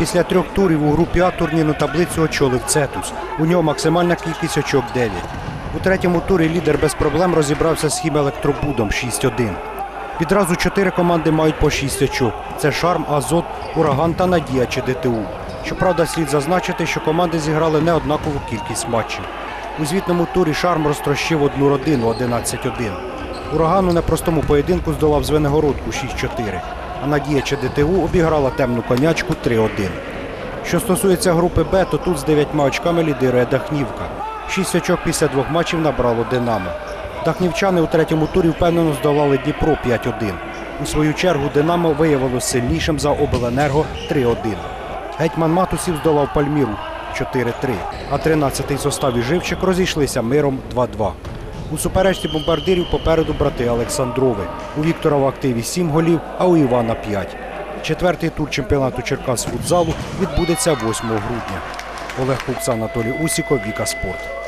Після трьох турів у групі А турнірну таблицю очолив Цетус. У нього максимальна кількість очок 9. У третьому турі лідер без проблем розібрався з хімелектробудом 6-1. Відразу чотири команди мають по 6 очок. Це Шарм, Азот, Ураган та Надія чи ДТУ. Щоправда, слід зазначити, що команди зіграли неоднакову кількість матчів. У звітному турі Шарм розтрощив одну родину 11-1. Ураган у непростому поєдинку здолав Звенигородку 6-4, а Надія чи ДТУ обіграла темну конячку 3-1. Що стосується групи Б, то тут з дев'ятьма очками лідирує Дахнівка. Шість очок після двох матчів набрало Динамо. Дахнівчани у третьому турі впевнено здолали Дніпро 5-1. У свою чергу Динамо виявилось сильнішим за Обленерго 3-1. Гетьман Матусів здолав Пальміру 4-3, а 13-й зостав Живчик розійшлися миром 2-2. У суперечці бомбардирів попереду брати Олександрови. У Віктора в активі 7 голів, а у Івана 5. Четвертий тур чемпіонату Черкас футзалу відбудеться 8 грудня. Олег Купца, Анатолій Усіков, Віка Спорт.